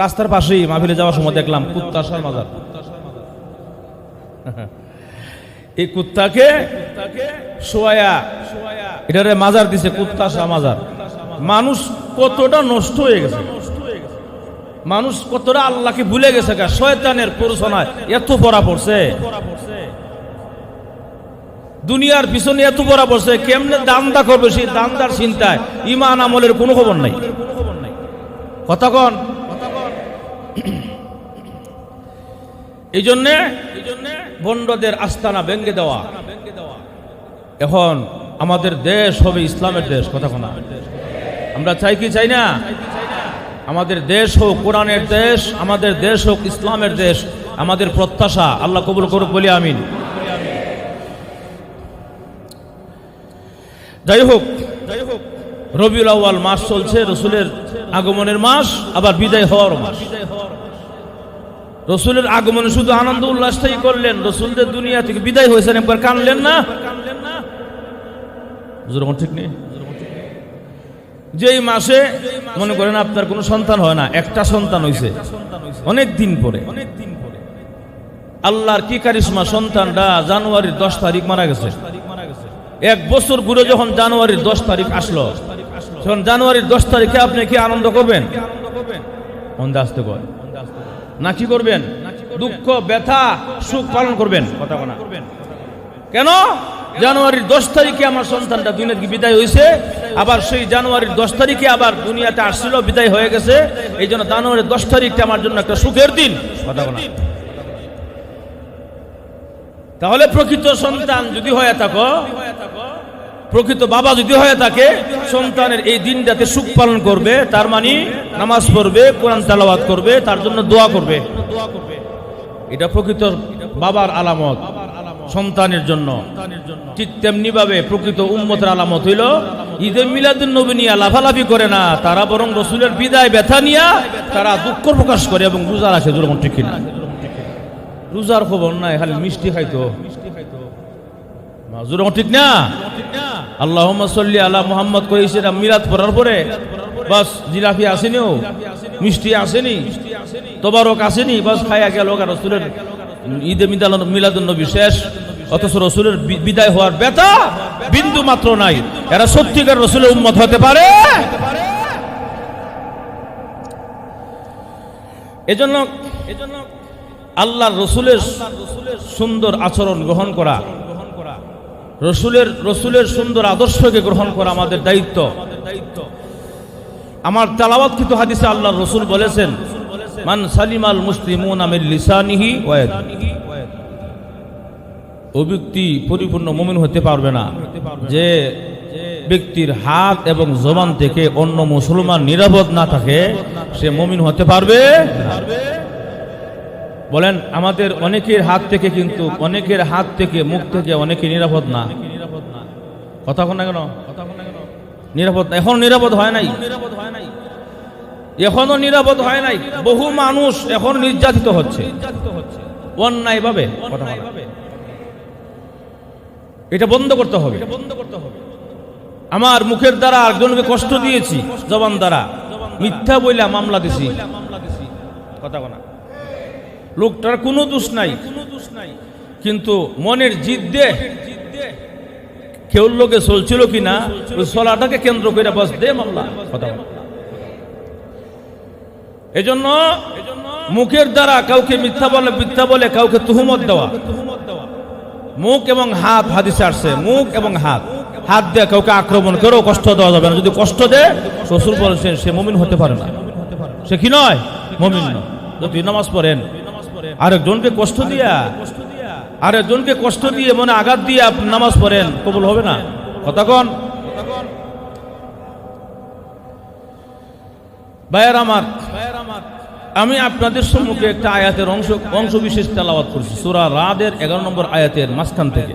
রাস্তার পাশেই মাহফিলে যাওয়ার সময় দেখলাম কুত্তাশার মাজার। এই কুত্তাকে শোয়া এটারে মাজার দিছে কুত্তাশা মাজার। মানুষ কতটা নষ্ট হয়ে গেছে। মানুষ কতটা আল্লাহকে ভুলে গেছে শয়তানের পরিচনায় এত পড়া পড়ছে। দুনিয়ার পিছনে এত পড়া পড়ছে, কেমনে দান্দা করবে সেই দান্দার চিন্তায়? ইমান আমলের কোনো খবর নাই। কথা কন। এই জন্যে বন্ডদের আস্তানা ভেঙ্গে দেওয়া। এখন আমাদের দেশ হবে ইসলামের দেশ, কথা কোনা আমরা চাই কি, চাই না? আমাদের দেশ হোক কোরআনের দেশ, আমাদের দেশ হোক ইসলামের দেশ, আমাদের প্রত্যাশা, আল্লাহ কবুল করুক, বলি আমিন। যাই হোক যাই হোক রবিউল আউয়াল মাস চলছে, রসুলের আগমনের মাস, আবার বিদায় হওয়ার মাস। রসুলের আগমনে শুধু আনন্দ উল্লাসটাই করলেন, রসুলদের দুনিয়া থেকে বিদায় হয়েছেন, একবার কানলেন না? ঠিক নেই। যেই মাসে মনে করেন আপনার কোনো সন্তান হয় না, একটা সন্তান হয়েছে অনেক দিন পরে। অনেক দিন পরে আল্লাহর কি কারিশমা সন্তানটা জানুয়ারির দশ তারিখ মারা গেছে। এক বছর ঘুরে যখন জানুয়ারির দশ তারিখ আসলো, তখন জানুয়ারির দশ তারিখে আপনি কি আনন্দ করবেন? আনন্দ করবেন আস্তে কর না কি করবেন? দুঃখ, ব্যথা, সুখ পালন করবেন। কথা বলা কেন? জানুয়ারির দশ তারিখে আমার সন্তানটা দুনিয়া থেকে বিদায় হয়েছে আবার সেই জানুয়ারির দশ তারিখে আবার দুনিয়াতে আসছিল, বিদায় হয়ে গেছে। এই জন্য জানুয়ারির দশ তারিখটা আমার জন্য একটা সুখের দিন। কথা বলা তাহলে প্রকৃত সন্তান যদি হয়ে থাকো প্রকৃত বাবা যদি হয়ে থাকে, সন্তানের এই দিনটাতে সুখ পালন করবে, তার মানে নামাজ পড়বে, কোরআন তালাবাদ করবে, তার জন্য দোয়া করবে। এটা প্রকৃত বাবার আলামত, সন্তানের জন্য। ঠিক তেমনি ভাবে প্রকৃত উম্মতের আলামত হইল, ঈদে মিলাদুল নবী নিয়ে লাফালাফি করে না, তারা বরং রসুলের বিদায় ব্যথা নিয়া তারা দুঃখ প্রকাশ করে এবং রোজা রাখে যেরকম ঠিক কিনা। রোজার খবর নাই, খালি মিষ্টি খাইতো। যেরকম ঠিক না? আল্লাহ সাল্লি আলা মোহাম্মদ কইছে না মিলাদ পড়ার পরে, বাস জিলাপি আসেনিও, মিষ্টি আসেনি, তোবারক আসেনি, বাস খাইয়া গেল রসুলের ঈদে মিদাল মিলাদুল নবী শেষ, অথচ রসুলের বিদায় হওয়ার ব্যথা বিন্দু মাত্র নাই। এরা সত্যিকার রসুলের উম্মত হতে পারে? এজন্য এজন্য আল্লাহর রসুলের সুন্দর আচরণ গ্রহণ করা রসুলের রসুলের সুন্দর আদর্শকে গ্রহণ করা আমাদের দায়িত্ব। আমার তালাবাতকৃত হাদিসে আল্লাহর রসুল বলেছেন, মান সালিমাল মুসলিমুন আমিল লিসানিহি ওয়াদ পরিপূর্ণ মুমিন হতে পারবে না। যে ব্যক্তির হাত এবং জবান থেকে অন্য মুসলমান নিরাপদ না থাকে, সে মুমিন হতে পারবে বলেন, আমাদের অনেকের হাত থেকে কিন্তু, অনেকের হাত থেকে মুখ থেকে অনেকে নিরাপদ না। কথা কোন কেন? নিরাপদ এখন নিরাপদ হয় নাই? এখনও নিরাপদ হয় নাই। বহু মানুষ এখন নির্যাতিত হচ্ছে। অন্যায় ভাবে কথা এটা বন্ধ করতে হবে। আমার মুখের দ্বারা একজনকে কষ্ট দিয়েছি, জবান দ্বারা। মিথ্যা বইলা মামলা দিছি। কথা বলা লোকটার কোনো দোষ নাই। কিন্তু মনের জিদ দে কেউ লোকে চলছিল কিনা ওই চলাটাকে কেন্দ্র করে বাস দে মামলা, কথা এজন্য মুখের দ্বারা কাউকে মিথ্যা বলে মিথ্যা বলে কাউকে তুহুমত দেওয়া। মুখ এবং হাত হাদিসে আসছে, মুখ এবং হাত। হাত দিয়ে কাউকে আক্রমণ করেও কষ্ট দেওয়া যাবে না। যদি কষ্ট দেয় শ্বশুর বলেছেন, সে মমিন হতে পারে না। সে কি নয়? মমিন নয়। যদি নামাজ পড়েন আরেকজনকে কষ্ট দিয়া, আরেকজনকে কষ্ট দিয়ে মনে আঘাত দিয়ে নামাজ পড়েন, কবুল হবে না। আমার, আমি আপনাদের সম্মুখে একটা আয়াতের অংশ অংশ বিশেষ তেলাওয়াত করছি। সুরা রাদের এগারো নম্বর আয়াতের মাঝখান থেকে।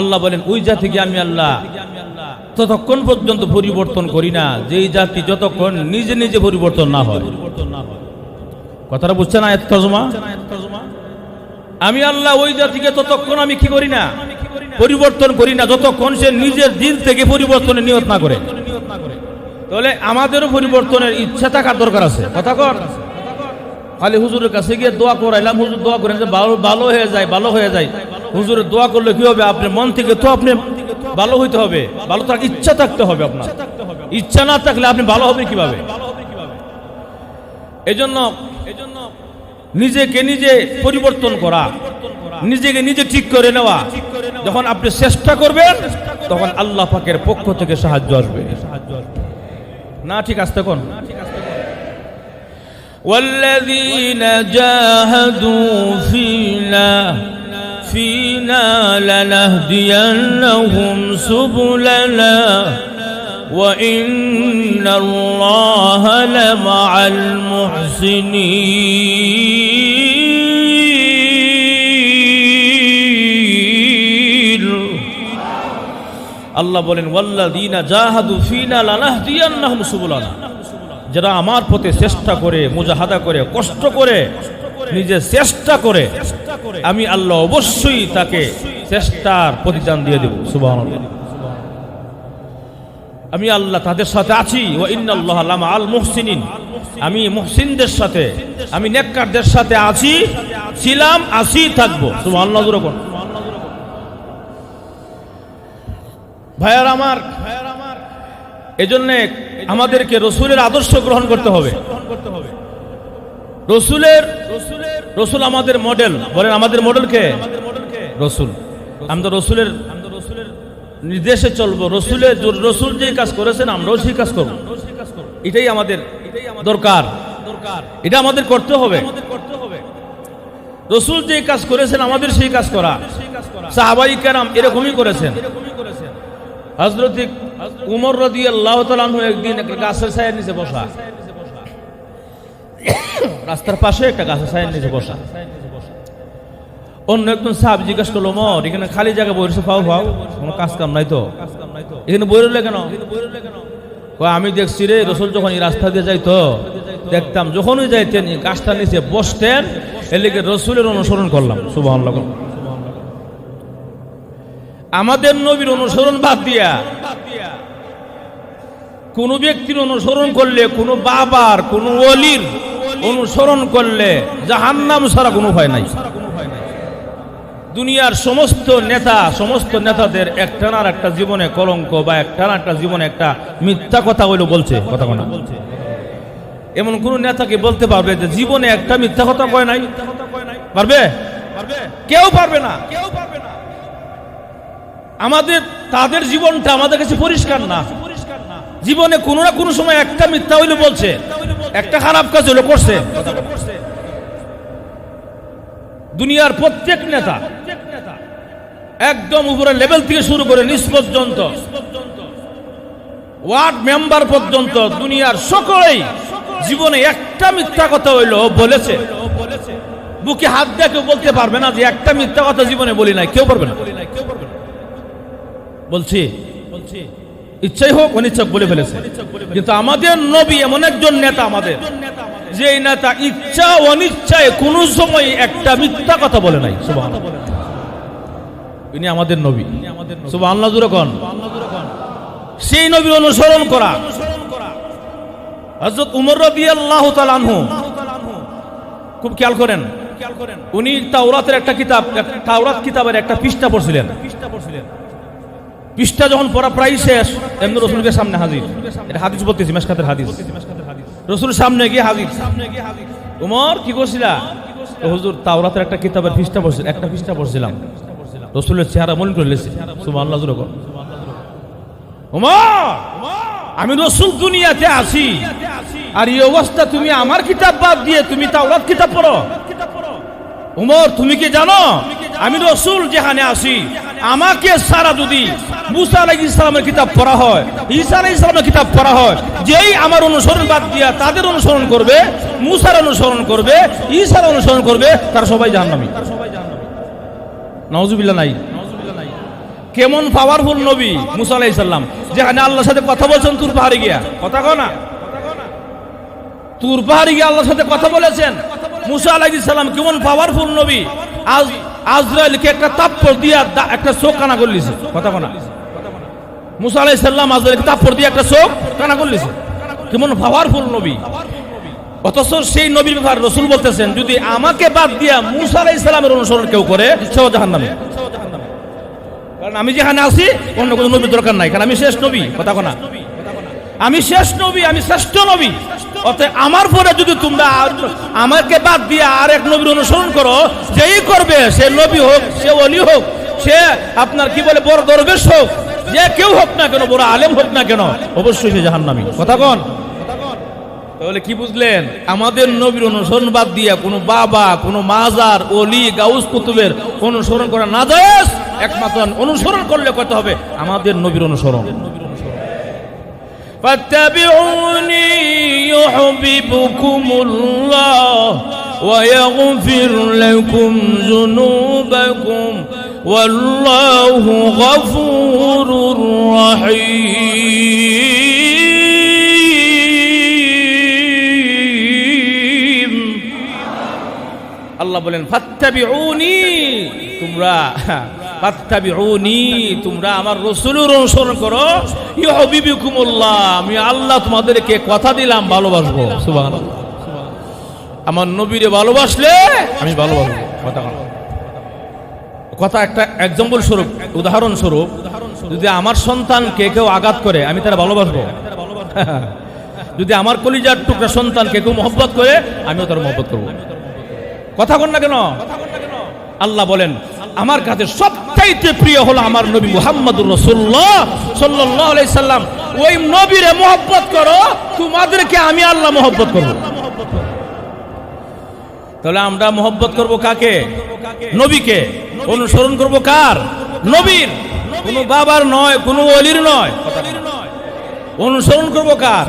আল্লাহ বলেন, ওই জাতিকে আমি আল্লাহ ততক্ষণ পর্যন্ত পরিবর্তন করি না। যেই জাতি যতক্ষণ নিজে নিজে পরিবর্তন না হয়। কথাটা বুঝছেন আয়াত তর্জমা? আমি আল্লাহ ওই জাতিকে ততক্ষণ আমি কি করি না? পরিবর্তন করি না, যতক্ষণ সে নিজের দিল থেকে পরিবর্তনের নিয়ত না করে। তাহলে আমাদেরও পরিবর্তনের ইচ্ছা থাকার দরকার আছে। কথা কর খালি হুজুরের কাছে গিয়ে দোয়া করাইলাম, হুজুর দোয়া করেন যে ভালো হয়ে যায়, ভালো হয়ে যায়। হুজুরের দোয়া করলে কি হবে? আপনি মন থেকে তো আপনি ভালো হইতে হবে ভালো থাকার ইচ্ছা থাকতে হবে আপনার ইচ্ছা না থাকলে আপনি ভালো হবে কিভাবে এজন্য এজন্য নিজেকে নিজে পরিবর্তন করা নিজেকে নিজে ঠিক করে নেওয়া যখন আপনি চেষ্টা করবেন তখন আল্লাহ পাকের পক্ষ থেকে সাহায্য আসবে না ঠিক আসতে কোন والذين جاهدوا فينا فينا لنهدينهم سبلنا وإن الله لمع المحسنين আল্লাহ বলেন ওয়াল্লাযীনা জাহাদু ফিনা লানাহদিয়ান্নাহুম সুবুলানা যারা আমার পথে চেষ্টা করে মুজাহাদা করে কষ্ট করে নিজে চেষ্টা করে আমি আল্লাহ অবশ্যই তাকে চেষ্টার প্রতিদান দিয়ে দেব, সুবহানাল্লাহ। আমি আল্লাহ তাদের সাথে আছি ও ইন্নাল্লাহ লামা আল আমি মুহসিনদের সাথে, আমি নেককারদের সাথে আছি, ছিলাম, আছি, থাকব কোন ভাইয়ার আমার, এজন্যে আমাদেরকে রসুলের আদর্শ গ্রহণ করতে হবে। রসুলের, রসুল আমাদের মডেল বলেন, আমাদের মডেল কে? রসুল। আমি তো রসুলের নির্দেশে চলবো। রসুলের রসুল যে কাজ করেছেন, আমরাও সেই কাজ করব। এটাই আমাদের দরকার। এটা আমাদের করতে হবে। রসুল যে কাজ করেছেন, আমাদের সেই কাজ করা। সাহাবাই কেরাম এরকমই করেছেন। হজরত উমর রদি আল্লাহ তালু একদিন গাছের ছায়ের নিচে বসা। রাস্তার পাশে একটা গাছের ছায়ের নিচে বসা। অন্য একজন সাহেব জিজ্ঞাসা করল, মর, এখানে খালি জায়গা বসে পাও পাও। কোনো কাজ কাম নাই তো? এখানে বই রইলে কেন? আমি দেখছি রে, রসুল যখন এই রাস্তা দিয়ে যাইতো, দেখতাম যখনই যাইতেন, এই গাছটার নিচে বসতেন, এর রসুলের অনুসরণ করলাম। সুবাহ আমাদের নবীর অনুসরণ বাদ দিয়া, কোন ব্যক্তির অনুসরণ করলে কোন বাবার, কোন অলির অনুসরণ করলে জাহান্নাম ছাড়া কোনো ভয় নাই। দুনিয়ার সমস্ত নেতা, সমস্ত নেতাদের একটানার একটা জীবনে কলঙ্ক বা একটানা একটা জীবনে একটা মিথ্যা কথা হইল বলছে, কথা কোনা এমন কোন নেতাকে বলতে পারবে যে জীবনে একটা মিথ্যা কথা কয় নাই? পারবে? কেউ পারবে না কেউ পারবে না। আমাদের, তাদের জীবনটা আমাদের কাছে পরিষ্কার না। জীবনে কোনো না কোনো সময় একটা মিথ্যা হইলে বলছে। একটা খারাপ কাজ হইল করছে। দুনিয়ার প্রত্যেক নেতা একদম উপরে লেভেল থেকে শুরু করে নিচ পর্যন্ত, ওয়ার্ড মেম্বার পর্যন্ত দুনিয়ার সকলেই জীবনে একটা মিথ্যা কথা হইল বলেছে। বুকে হাত দিয়ে কেউ বলতে পারবে না যে একটা মিথ্যা কথা জীবনে বলি নাই, কেউ পারবে না। বলছি বলছি ইচ্ছাই হোক অনিচ্ছা বলে ফেলেছে। কিন্তু আমাদের নবী এমন একজন নেতা আমাদের যে নেতা ইচ্ছা অনিচ্ছায় কোন সময় একটা মিথ্যা কথা বলে নাই। সুবহানাল্লাহ। ইনি আমাদের নবী। শুভ আল্লাহ কন। সেই নবীর অনুসরণ করা। হজরত উমর রবি আল্লাহ আনহু। খুব খেয়াল করেন, উনি তাওরাতের একটা কিতাব তাওরাত কিতাবের একটা পৃষ্ঠা পড়ছিলেন পৃষ্ঠা পড়ছিলেন। পৃষ্ঠা যখন পড়া প্রায় শেষ এমনি রসুলকে সামনে হাজির। এটা হাদিস বলতেছি, মেশকাতের হাদিস। রসুল সামনে গিয়ে হাজির। উমর, কি করছিলা? হুজুর, তাওরাতের একটা কিতাবের পৃষ্ঠা পড়ছিল একটা পৃষ্ঠা পড়ছিলাম। রসুলের চেহারা মনে করে লেছে। আল্লাহ উমর, আমি রসুল দুনিয়াতে আসি আর এই অবস্থা তুমি আমার কিতাব বাদ দিয়ে তুমি তাওরাত কিতাব পড়ো। উমর, তুমি কি জানো? আমি রসুল যেখানে আসি আমাকে সারা যদি মুসা কিতাব হয় কিতাব হয়। যেই আমার অনুসরণ বাদ তাদের অনুসরণ করবে, মুসার অনুসরণ করবে অনুসরণ করবে, তারা সবাই কেমন পাওয়ারফুল নবী মুসা যেখানে আল্লাহর সাথে কথা বলছেন, তুর পাহাড়ে গিয়া। কথা কও না। তুর পাহাড়ে গিয়ে আল্লাহর সাথে কথা বলেছেন। মুসা সালাম কেমন পাওয়ারফুল নবী। আজ আজরাইলকে একটা তাপ্পর দিয়া একটা চোখ কানা করলিছে কথা কোনা মুসা আলাইহিস সালাম আজরাইলকে তাপ্পর দিয়ে একটা চোখ কানা করলিছে। কেমন পাওয়ারফুল নবী। অথচ সেই নবীর ব্যাপার রসুল বলতেছেন, যদি আমাকে বাদ দিয়া মুসা আলাইহিস সালামের অনুসরণ কেউ করে সেও জাহান্নামে। কারণ আমি যেখানে আছি, অন্য কোনো নবীর দরকার নাই। কারণ আমি শেষ নবী, কথা কোনা। আমি শেষ নবী, আমি শ্রেষ্ঠ নবী। অতএব আমার পরে যদি তোমরা আমাকে বাদ দিয়ে আর এক নবীর অনুসরণ করো, যেই করবে, সে নবী হোক, সে অলি হোক, সে আপনার কি বলে, বড় দরবেশ হোক যে কেউ হোক না কেন বড় আলেম হোক না কেন অবশ্যই সে জাহান্নামী কথা কন তাহলে কি বুঝলেন আমাদের নবীর অনুসরণ বাদ দিয়া কোনো বাবা কোনো মাজার অলি গাউস কুতুবের অনুসরণ করা না যায় একমাত্র অনুসরণ করলে কত হবে আমাদের নবীর অনুসরণ فاتبعوني يحببكم الله ويغفر لكم ذنوبكم والله غفور رحيم আল্লাহ বলেন ফাত্তাবিউনি তোমরা ফাত্তাবিউনি তোমরা আমার রসুলের অনুসরণ করো ইউহিবুকুমুল্লাহ আমি আল্লাহ তোমাদেরকে কথা দিলাম ভালোবাসবো সুবহানাল্লাহ আমার নবীরে ভালোবাসলে আমি ভালোবাসবো কথা বলো। কথা একটা এক্সাম্পল স্বরূপ, উদাহরণ স্বরূপ, যদি আমার সন্তানকে কেউ আঘাত করে, আমি তারা ভালোবাসবো? যদি আমার কলিজার টুকরা সন্তানকে কেউ মহব্বত করে, আমিও তার মহব্বত করব। কথা কন না কেন? আল্লাহ বলেন, আমার কাছে সবচাইতে প্রিয় হলো আমার নবী মুহাম্মদুর রসুল্লাহ আলাইহি সাল্লাম। ওই নবীরে মহব্বত করো, তোমাদেরকে আমি আল্লাহ মহব্বত করব। তাহলে আমরা মহব্বত করব কাকে? নবীকে। অনুসরণ করব কার? নবীর। কোনো বাবার নয়, কোনো অলির নয়। অনুসরণ করব কার?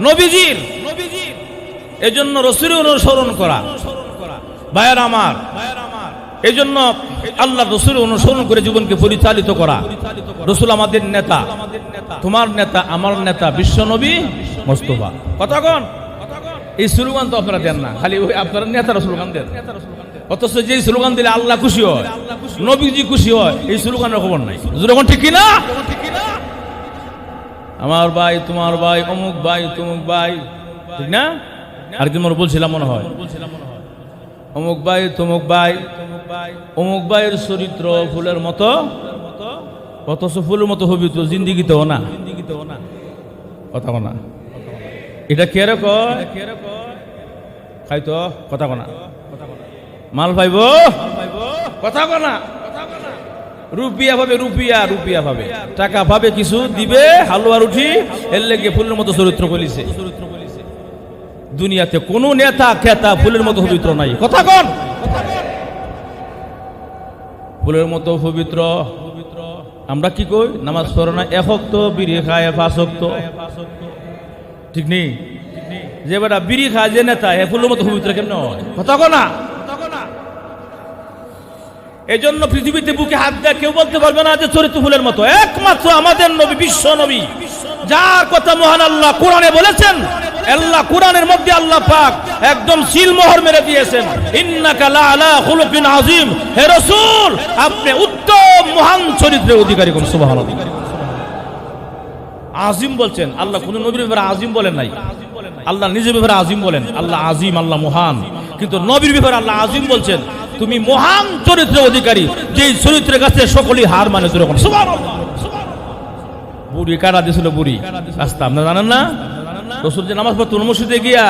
নবীজির। এজন্য রসুলের অনুসরণ করা। ভাইয়ার আমার এই জন্য আল্লাহ রসুল অনুসরণ করে জীবনকে পরিচালিত করা। রসুল আমাদের নেতা। তোমার নেতা, আমার নেতা বিশ্বনবী মোস্তফা। কথা কন। এই স্লোগান তো আপনারা দেন না। খালি ওই আপনারা নেতারা স্লোগান দেন। অথচ যে স্লোগান দিলে আল্লাহ খুশি হয়, নবীজি খুশি হয়, এই স্লোগানের খবর নাই। যখন ঠিক কিনা? আমার ভাই, তোমার ভাই, অমুক ভাই, তমুক ভাই, ঠিক না? আর কি মনে বলছিলাম মনে হয়। অমুক ভাই, তমুক ভাই, অমুক ভাইয়ের চরিত্র ফুলের মতো, অথচ ফুলের মতো হবি তো জিন্দিগিতেও না। কথা কনা এটা কে রে কয়? খাইতো? কথা কনা মাল পাইব? কথা কনা রুপিয়া পাবে রুপিয়া রুপিয়া পাবে টাকা পাবে কিছু দিবে, হালুয়া রুটি, এর লেগে ফুলের মতো চরিত্র কলিছে দুনিয়াতে কোন নেতা, খেতা ফুলের মতো পবিত্র নাই। কথা কন। ফুলের মতো পবিত্র। আমরা কি কই? নামাজ পড়ো না এক তো বিড়ি খায় পাঁচ তো ঠিক নেই? যে বেটা বিড়ি খায়, যে নেতা হে ফুলের মতো পবিত্র কেন? কথা কো না। এই জন্য পৃথিবীতে বুকে হাত দেয় কেউ বলতে পারবে না যে চরিত্র ফুলের মতো। একমাত্র আমাদের নবী, বিশ্ব নবী। যার কথা মহান আল্লাহ কোরআনে বলেছেন, আল্লাহ কোরআনের মধ্যে আল্লাহ পাক একদম সিল মোহর মেরে দিয়েছেন। ইন্নাকা লা আলা খুলুকিন আযীম। হে রাসূল, আপনি উত্তম, মহান চরিত্রের অধিকারী কোন, সুবহানাল্লাহ। আজিম বলছেন, আল্লাহ কোন নবীর ব্যাপারে আজিম বলেন নাই। আল্লাহ নিজের ব্যাপারে আজিম বলেন, আল্লাহ আজিম আল্লাহ মহান। কিন্তু নবীর ব্যাপারে আল্লাহ আজিম বলছেন, তুমি মহান চরিত্রের অধিকারী, যেই চরিত্রের কাছে সকলেই হার মানে বুড়ি কারা দিয়েছিল বুড়ি? রাস্তা, আপনারা জানেন না? রসুল যে নামাজ পড়তো, মসজিদে গিয়া,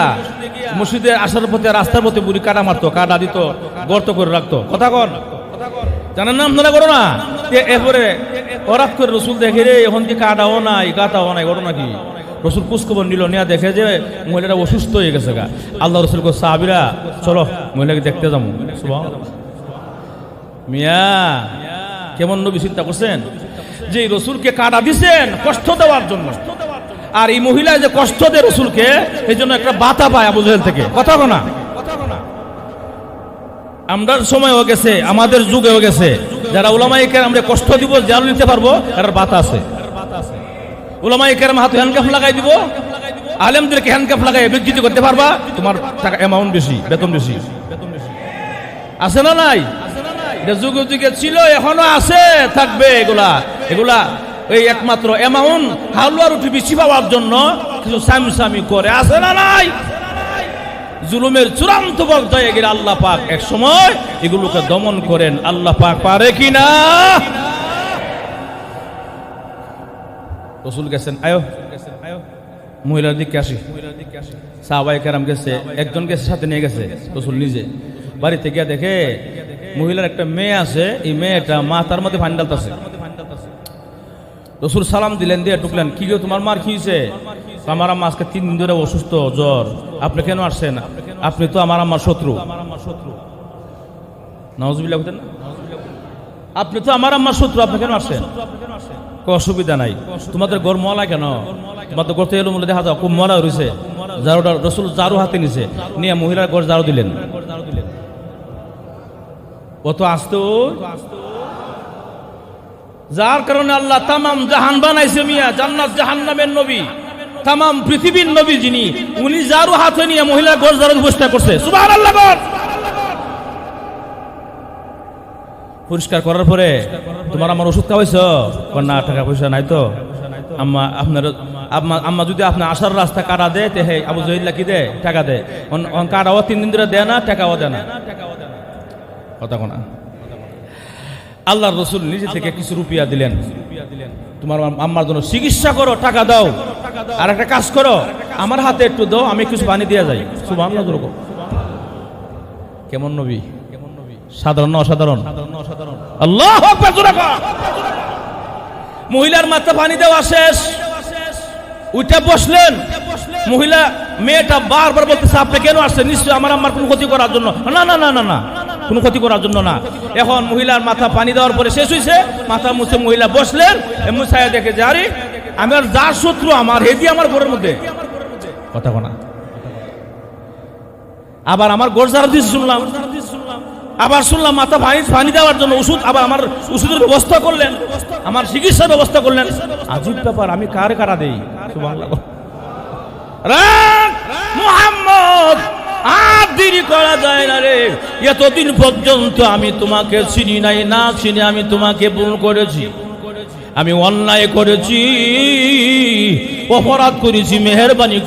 মসজিদে আসার পথে, রাস্তার পথে বুড়ি কাটা মারতো কাটা দিত, গর্ত করে রাখতো। কথা কন। জানেন না আপনারা করো না এরপরে হঠাৎ করে রসুল দেখে, রে, এখন কি কাটাও নাই কাটাও নাই, ঘটনা কি? রসুল কুসখবর নিল, নিয়ে দেখে যে মহিলাটা অসুস্থ হয়ে গেছে গা। আল্লাহ রসুল কো সাহাবিরা, চলো মহিলাকে দেখতে যাব। মিয়া, কেমন নবী চিন্তা করছেন? যে রসুলকে কাটা দিছেন কষ্ট দেওয়ার জন্য। আর এই মহিলা যে কষ্ট দেয় রসুলকে, এই জন্য একটা বাতা পায় আবু জেহেল থেকে। কথা না। সময় হয়ে গেছে, আমাদের যুগে হয়ে গেছে। যারা উলামাইকে আমরা কষ্ট দিব, জাল নিতে পারব এর বাতা আছে। উলামাইকে হাতে হ্যান্ডকাফ লাগাই দিব। আলেমদেরকে হ্যান্ডকাফ লাগাই বিকৃতি করতে পারবা? তোমার টাকা অ্যামাউন্ট বেশি, বেতন বেশি। আছে না নাই? ছিল, এখনও আছে, থাকবে এগুলা। এগুলা এই একমাত্র হালুয়া রুটি বেশি পাওয়ার জন্য কিছু সামি করে। আছে না নাই? জুলুমের চূড়ান্ত পর্যায়ে গেলে আল্লাহ পাক এক সময় এগুলোকে দমন করেন। আল্লাহ পাক পারে কি না রসুল গেছেন, আয়ো। মহিলার দিকে আসি। সাহাবাই কারাম গেছে, একজন গেছে, সাথে নিয়ে গেছে রসুল নিজে। বাড়িতে গিয়ে দেখে মহিলার একটা মেয়ে আছে, এই মেয়েটা মা তার মধ্যে ফাইন ডালতেছে। রসুল সালাম দিলেন, দিয়ে টুকলেন, কি গো, তোমার মার কি হয়েছে আমার আম্মা আজকে তিন দিন ধরে অসুস্থ, জ্বর। আপনি কেন আসছেন? আপনি তো আমার আম্মার শত্রু। নওয়াজবিল্লাহ বলতেন না? আপনি তো আমার আম্মার শত্রু, আপনি কেন আসছেন? অসুবিধা নাই। তোমাদের গড় মলা কেন? তোমাদের গড়তে এলো মূল্য দেখা যাও, খুব মলা রয়েছে জারুটা রসুল জারু হাতে নিছে, নিয়ে মহিলার গড় জারু দিলেন। কত আসতে? যার কারণে আল্লাহ তামাম জাহান বানাইছে মিয়া, জান্নাত জাহান্নামের নবী। তামাম পৃথিবীর নবী যিনি, উনি জারু হাতে নিয়ে মহিলা গড় জারু বসতে করছে। সুবহানাল্লাহ বল। পরিষ্কার করার পরে তোমার আমার ওষুধ খাওয়াইছ? কর না টাকা পয়সা নাই তো। আম্মা, আপনার, আম্মা যদি আপনার আসার রাস্তা কাটা দেয়, তে হে, আবু জহিল্লা কি দে টাকা দে কাটাও তিন দিন ধরে দেয় না, টাকাও দেয় না। কথা কোনা। আল্লাহর রসুল নিজে থেকে কিছু রুপিয়া দিলেন। তোমার আম্মার জন্য চিকিৎসা করো, টাকা দাও। আর একটা কাজ করো, আমার হাতে একটু দাও, আমি কিছু পানি দিয়ে যাই। সুবাহ কেমন নবী? সাধারণ অসাধারণ? আল্লাহ মহিলার মাথা পানি দেওয়া শেষ। উঠে বসলেন। মহিলা মেয়েটা বারবার বলতেছে আপনি কেন আসছেন? নিশ্চয় আমার আমার কোনো ক্ষতি করার জন্য। না না না না না। কোনো ক্ষতি করার জন্য না। এখন মহিলার মাথা পানি দেওয়ার পরে শেষ হয়েছে মাথা মুছে মহিলা বসলেন। এ মুছায়া দেখে যে আরে আমার যার শত্রু আমার হেদি আমার ঘরের মধ্যে। কথা কোনা। আবার আমার গোর জারা দিয়েছে শুনলাম। আবার শুনলাম মাথা পানি পানি দেওয়ার জন্য ওষুধ আবার আমার ওষুধের ব্যবস্থা করলেন আমার চিকিৎসার ব্যবস্থা করলেন। আজীব ব্যাপার আমি কার কারা দেই। রাখ, আর দেরি করা যায় না রে। এতদিন পর্যন্ত আমি তোমাকে চিনি নাই না চিনি আমি তোমাকে ভুল করেছি। আমি অন্যায় করেছি অপরাধ করেছি মেহরবানি